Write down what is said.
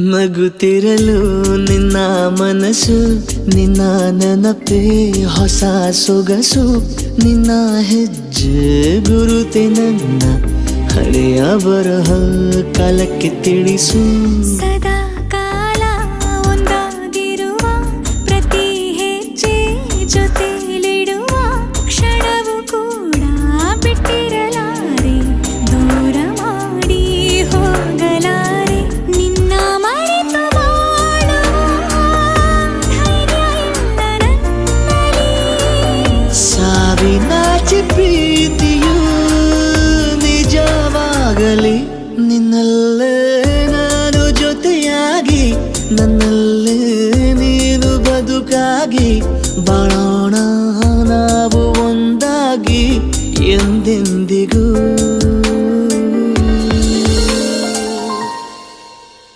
ನಗುತ್ತಿರಲು ನಿನ್ನ ಮನಸ್ಸು, ನಿನ್ನ ನೆನಪೇ ಹೊಸ ಸೊಗಸು, ನಿನ್ನ ಹೆಜ್ಜೆ ಗುರುತೆ ನನ್ನ ಹಳೆಯ ಬರಹ ಕಾಲಕ್ಕೆ ತಿಳಿಸು. ಸಾವಿನಾಚಿ ಪ್ರೀತಿಯು ನಿಜವಾಗಲಿ. ನಿನ್ನಲ್ಲೇ ನಾನು ಜೊತೆಯಾಗಿ ನನ್ನಲ್ಲೇ ನೀನು ಬದುಕಾಗಿ ಬಾಳೋಣ ನಾವು ಒಂದಾಗಿ ಎಂದೆಂದಿಗೂ.